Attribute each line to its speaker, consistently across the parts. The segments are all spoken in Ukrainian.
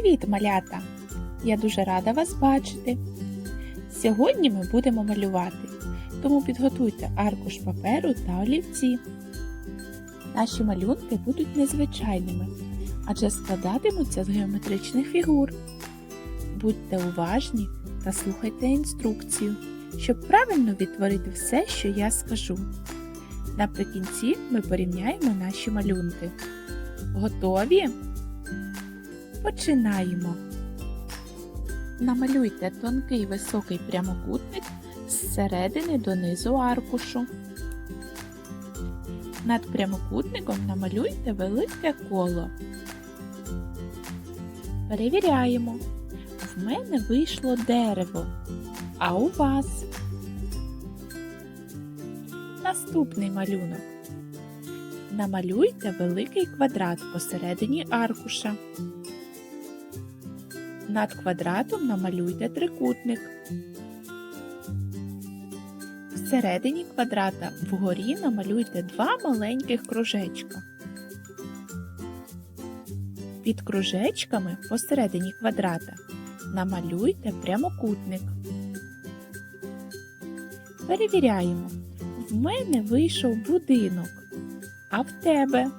Speaker 1: Привіт, малята! Я дуже рада вас бачити. Сьогодні ми будемо малювати, тому підготуйте аркуш паперу та олівці. Наші малюнки будуть незвичайними, адже складатимуться з геометричних фігур. Будьте уважні та слухайте інструкцію, щоб правильно відтворити все, що я скажу. Наприкінці ми порівняємо наші малюнки. Готові? Починаємо. Намалюйте тонкий високий прямокутник з середини до низу аркушу. Над прямокутником намалюйте велике коло. Перевіряємо. В мене вийшло дерево. А у вас? Наступний малюнок. Намалюйте великий квадрат посередині аркуша. Над квадратом намалюйте трикутник. Всередині квадрата вгорі намалюйте два маленьких кружечка. Під кружечками посередині квадрата намалюйте прямокутник. Перевіряємо. В мене вийшов будинок, а в тебе.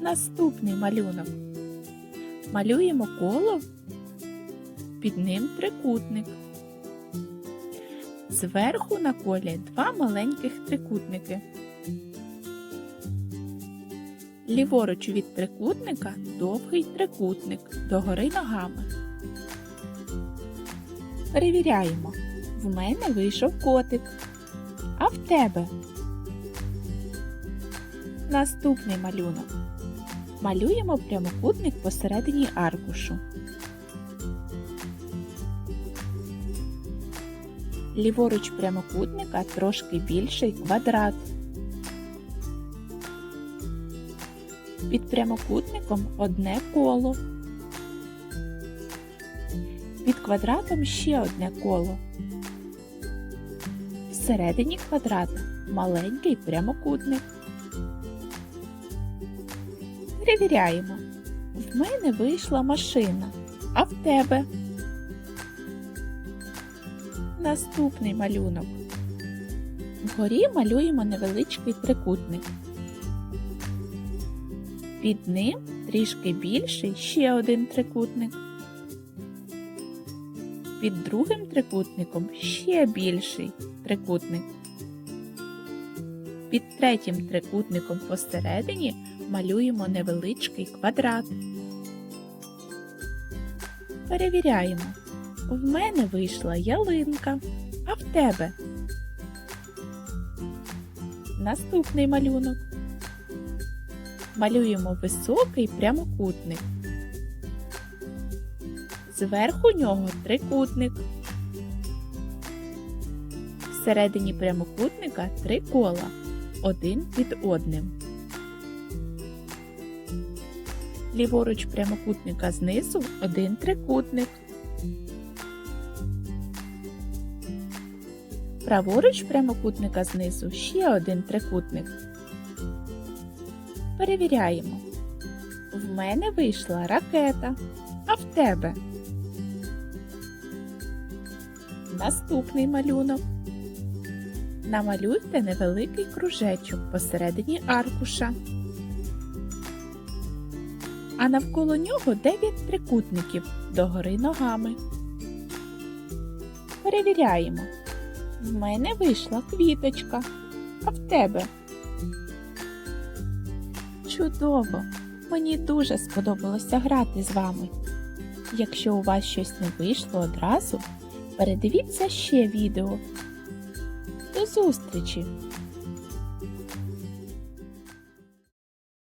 Speaker 1: Наступний малюнок. Малюємо коло, під ним трикутник. Зверху на колі два маленьких трикутники. Ліворуч від трикутника довгий трикутник догори ногами. Перевіряємо. В мене вийшов котик. А в тебе? Наступний малюнок. Малюємо прямокутник посередині аркушу. Ліворуч прямокутника трошки більший квадрат. Під прямокутником одне коло. Під квадратом ще одне коло. Всередині квадрата маленький прямокутник. Перевіряємо. В мене вийшла машина, а в тебе. Наступний малюнок. Вгорі малюємо невеличкий трикутник. Під ним трішки більший ще один трикутник. Під другим трикутником ще більший трикутник. Під третім трикутником посередині малюємо невеличкий квадрат. Перевіряємо. В мене вийшла ялинка, а в тебе. Наступний малюнок. Малюємо високий прямокутник. Зверху нього трикутник. Всередині прямокутника три кола, один під одним. Ліворуч прямокутника знизу один трикутник. Праворуч прямокутника знизу ще один трикутник. Перевіряємо. В мене вийшла ракета, а в тебе. Наступний малюнок. Намалюйте невеликий кружечок посередині аркуша. А навколо нього 9 трикутників догори ногами. Перевіряємо. В мене вийшла квіточка, а в тебе. Чудово! Мені дуже сподобалося грати з вами. Якщо у вас щось не вийшло одразу, передивіться ще відео. Зустрічі!